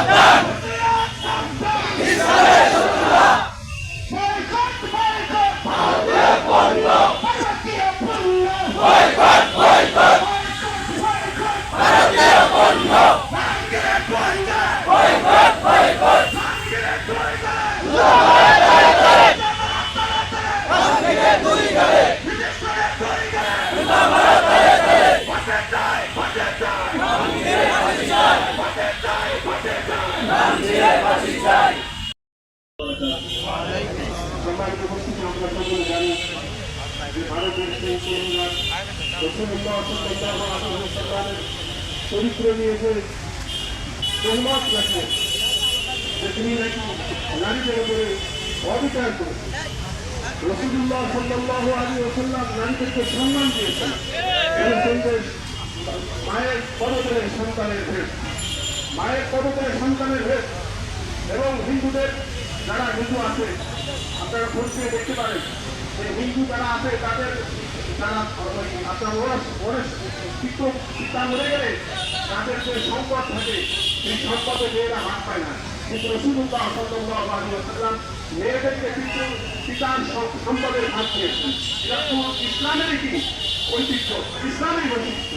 Vatan! চরিত্র নিয়ে যে বহুমত রাখেন যে তিনি নাকি নারীদের উপরে অবিচার করেছেন রসুল্লাহ সাল্লাল্লাহু আলাইহি ওয়াসাল্লাম নারীদেরকে সম্মান দিয়েছেন মায়ের পদতলে সন্তানের ভেদ। মায়ের পদতলে সন্তানের ভেদ। এবং হিন্দুদের যারা হিন্দু আছে, আপনারা খোঁজে দেখতে পারেন, যে হিন্দু যারা আছে, তাদের ওই আপনার ওরা ওরা পিতা পিতা মরে গেলে তাদের যে সম্পদ থাকে, সেই সম্পদে মেয়েরা হাত পায় না। কিন্তু রসুল্লাহ সাল্লাহ আলী আসাল্লাম মেয়েদেরকে কিন্তু পিতার সম্পদের ভাগ দিয়েছেন। এটা ইসলামেরই কি? ঐতিহ্য। ইসলামের বৈশিষ্ট্য।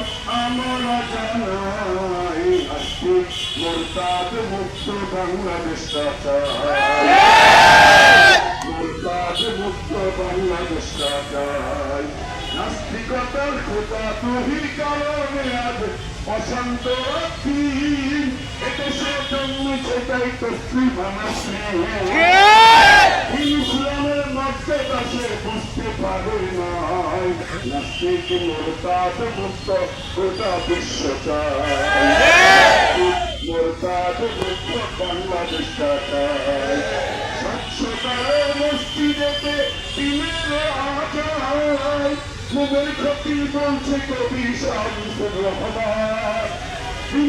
আমরা জানাই আজকে মোরতাদ মুক্ত বাংলাদেশটা চাই মোরতাদ মুক্ত বাংলাদেশটা চাই নাস্তিকতার খোদা তুহির কারণে আজ তাই তসলি মানুষে ইসলামের মর্যাদা সে বুঝতে পারে নাই নাস্তিক মোরতাদ মুক্ত গোটা বিশ্ব মোরতাদ মুক্ত বাংলাদেশটা চায় স্বচ্ছতার মসজিদেতে দিনের আচার মুগের ক্ষতি বলছে কবি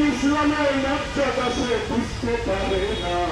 ইসলামের মর্যাদা সে বুঝতে পারে নাই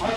あれ?